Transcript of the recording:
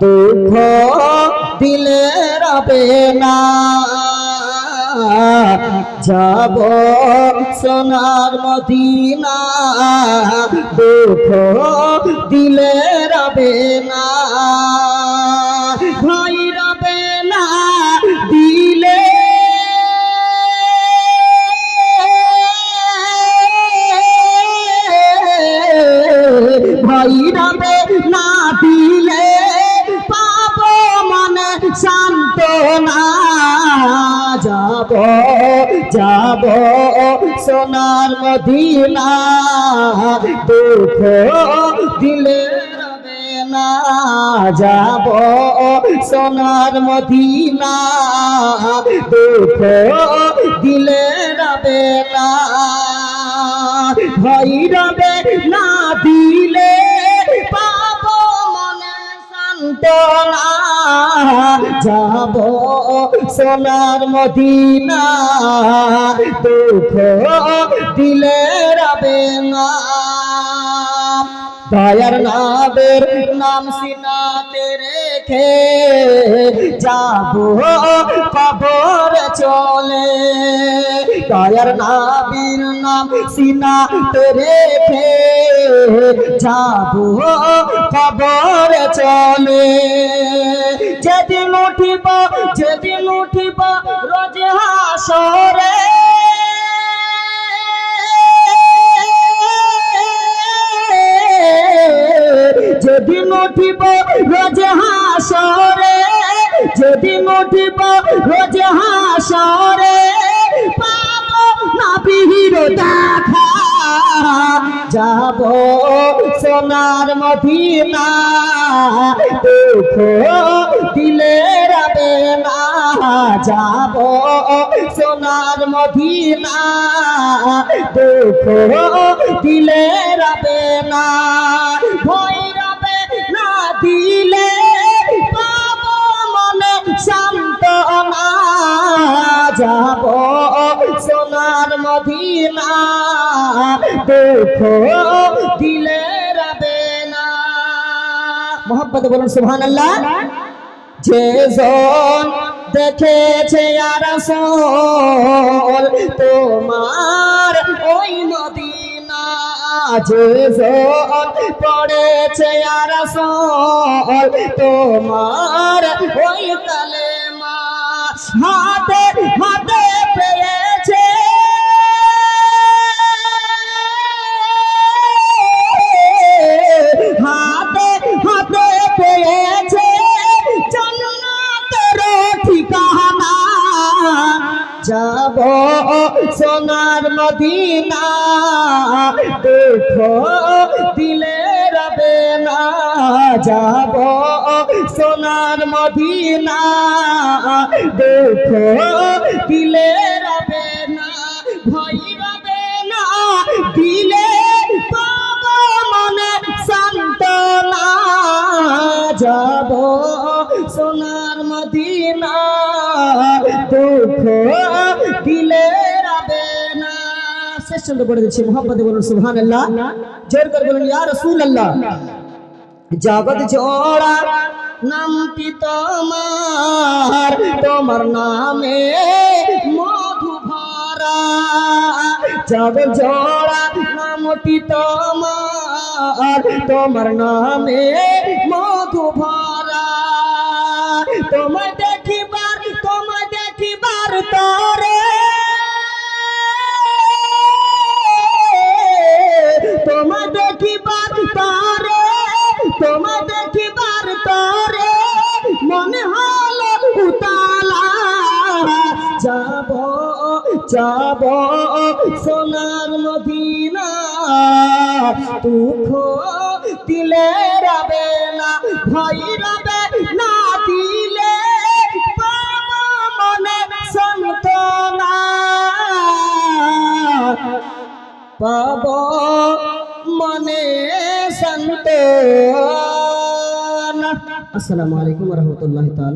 দুঃখ দিলে রবে না। যাব সোনার মদিনা। দুঃখ দিলে রবে না। ভাই রবে না দিলে পাব মনে শান্ত না যাব যাব সোনার মদিনা। দুঃখ দিলে না। যাব সোনার মদিনা। দুঃখ দিলে রবে না। ভয় রবে না যাব সোনার মদিনা দুঃখ দিলে রবে না দয়ার নাবের নাম সিনাতে রেখে যাব, কবর চলে। দয়ার নাবির নাম সিনাতে রেখে যাব, কবর চলে। যেদিন উঠিব যেদিন উঠিব, রোজ হাসরে। যেদিন উঠিব, রোজ হাসরে। যেদিন উঠিব, রোজ হাসরে। পাব না বিহির দেখা, যাব সোনার মদিনা দুঃখ দিলে রবে না যাব সোনার মদিনা দুঃখ দিলে রবে না না যাব সোনার মদিনা দুঃখ দিলে মোহাম্মদ বলুন সুবহান আল্লাহ যে জন দেখেছে আর তোমার ওই মদিনা যে পড়েছে আর তোমার ওই কালেমা হাতে হাতে সোনার মদিনা, দেখো, দিলে রবে না যাব। সোনার মদিনা, দেখো, দিলে রবে না না। দিলে মনে সান্ত্বনা যাব। সোনার মদিনা, দুঃখ শেষ চন্দ্র করে দিচ্ছি, মোহাম্মদ বলুন সুবহান আল্লাহ জোর করে বলুন, ইয়া রাসূল আল্লাহ জগৎ জোড়া নামটি তোমার তোমার নামে মধু ভরা জগৎ জোড়া নামটি তোমার তোমার নামে মধু ভরা তোমায় দেখিবার যাব সোনার মদিনা দুঃখ দিলে রবে না, ভয় রবে না দিলে। মনে সন্তনা পাব মনে সন্তনা আসসালামু আলাইকুম রহমতুল্লাহ তাআলা।